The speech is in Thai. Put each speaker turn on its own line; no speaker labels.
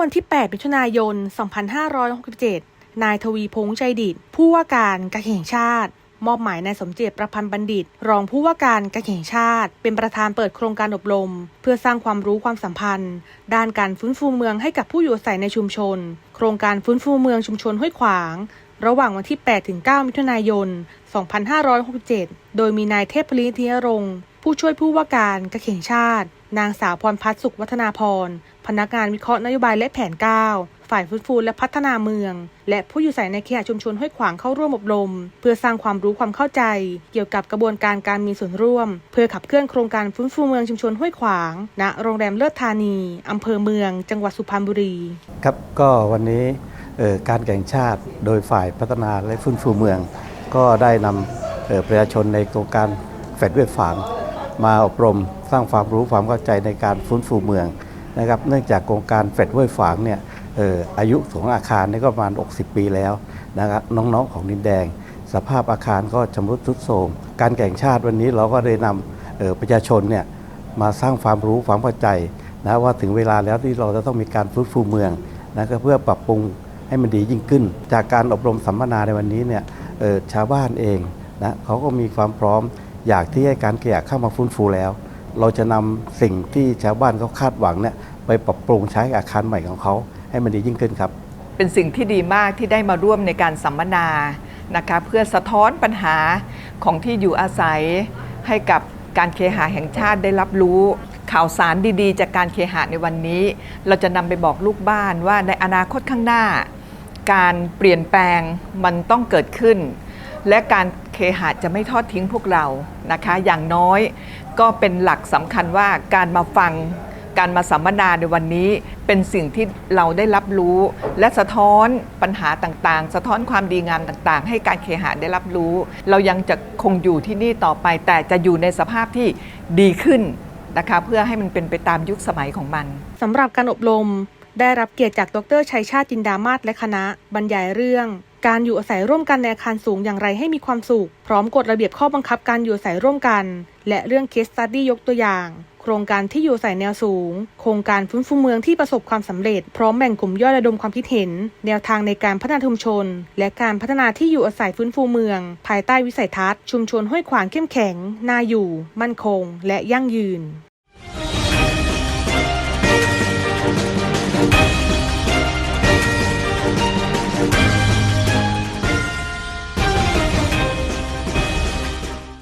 วันที่ 8 มิถุนายน 2567 นายทวีพงษ์ใจดิตผู้ว่าการกระแห่งชาติ มอบหมายนายสมเจตประพันธ์บัณฑิต รองผู้ว่าการกระแห่งชาติ เป็นประธานเปิดโครงการอบรม เพื่อสร้างความรู้ความสัมพันธ์ ด้านการฟื้นฟูเมืองให้กับผู้อยู่อาศัยในชุมชน โครงการฟื้นฟูเมืองชุมชนห้วยขวางระหว่างวันที่ 8 ถึง 9 มิถุนายน 2567 โดยมีนายเทพพลิธิยรงผู้ช่วยผู้ว่าการกระเข่งชาติ นางสาวพรพัฒน์สุขวัฒนาพร พนักงานวิเคราะห์นโยบายและแผน 9 ฝ่ายฟื้นฟูและพัฒนาเมือง และผู้อยู่อาศัยในเขตชุมชนห้วยขวางเข้าร่วมอบรม เพื่อสร้างความรู้ความเข้าใจ เกี่ยวกับกระบวนการการมีส่วนร่วม เพื่อขับเคลื่อนโครงการฟื้นฟูเมืองชุมชนห้วยขวาง ณ โรงแรมเลิศธานีอำเภอเมือง จังหวัดสุพรรณบุรี
ครับก็วันนี้การแข่งชาติโดยฝ่ายพัฒนาและฟื้นฟูเมือง ก็ได้นำประชาชนในโครงการแฟดเวทฝางมาอบรม ร้างความรู้ความเข้าใจในการฟื้นฟูเมืองนะครับเนื่องจากโครงการแฟดเวทฝางเนี่ยเอ่ออายุของอาคารนี่ก็ประมาณ 60 ปีแล้วนะครับน้องๆของดินแดง สภาพอาคารก็ชำรุดทรุดโทรมการแข่งชาติวันนี้เราก็ได้นำเอ่อประชาชนเนี่ยมาสร้างความรู้ความเข้าใจนะว่าถึงเวลาแล้วที่เราจะต้องมีการฟื้นฟูเมืองนะก็เพื่อปรับปรุงให้มันดียิ่งขึ้น จากการอบรมสัมมนาในวันนี้เนี่ยเอ่อชาวบ้านเองนะเขาก็มีความพร้อมอยากที่ให้การขยะเข้ามาฟื้นฟูแล้ว เราจะนำสิ่งที่ชาวบ้านเขาคาดหวังเนี่ยไปปรับปรุงใช้อาคารใหม่ของเขาให้มันดียิ่งขึ้นครับ
เป็นสิ่งที่ดีมากที่ได้มาร่วมในการสัมมนานะคะเพื่อสะท้อนปัญหาของที่อยู่อาศัยให้กับการเคหะแห่งชาติได้รับรู้ข่าวสารดีๆ จากการเคหะในวันนี้ เราจะนำไปบอกลูกบ้านว่าในอนาคตข้างหน้า การเปลี่ยนแปลงมันต้องเกิดขึ้น และการเคหะจะไม่ทอดทิ้งพวกเรานะคะ อย่างน้อยก็เป็นหลักสำคัญว่าการมาฟังการมาสัมมนาในวันนี้เป็นสิ่งที่เราได้รับรู้ และสะท้อนปัญหาต่างๆ สะท้อนความดีงามต่างๆ ให้การเคหะได้รับรู้ เรายังจะคงอยู่ที่นี่ต่อไป แต่จะอยู่ในสภาพที่ดีขึ้นนะคะเพื่อให้มันเป็นไปตามยุคสมัยของมัน
สำหรับการอบรมได้รับเกียรติจากดรชัยชาติจินดามาศและคณะบรรยายเรื่อง การอยู่อาศัยร่วมกันในอาคารสูงอย่างไรให้มีความสุข พร้อมกฎระเบียบข้อบังคับการอยู่อาศัยร่วมกัน และเรื่องเคสตัดดี้ยกตัวอย่าง โครงการที่อยู่อาศัยแนวสูง โครงการฟื้นฟูเมืองที่ประสบความสำเร็จ พร้อมแบ่งกลุ่มย่อยระดมความคิดเห็น แนวทางในการพัฒนาชุมชน และการพัฒนาที่อยู่อาศัยฟื้นฟูเมือง ภายใต้วิสัยทัศน์ชุมชนห้วยขวางเข้มแข็งน่าอยู่ มั่นคง และยั่งยืน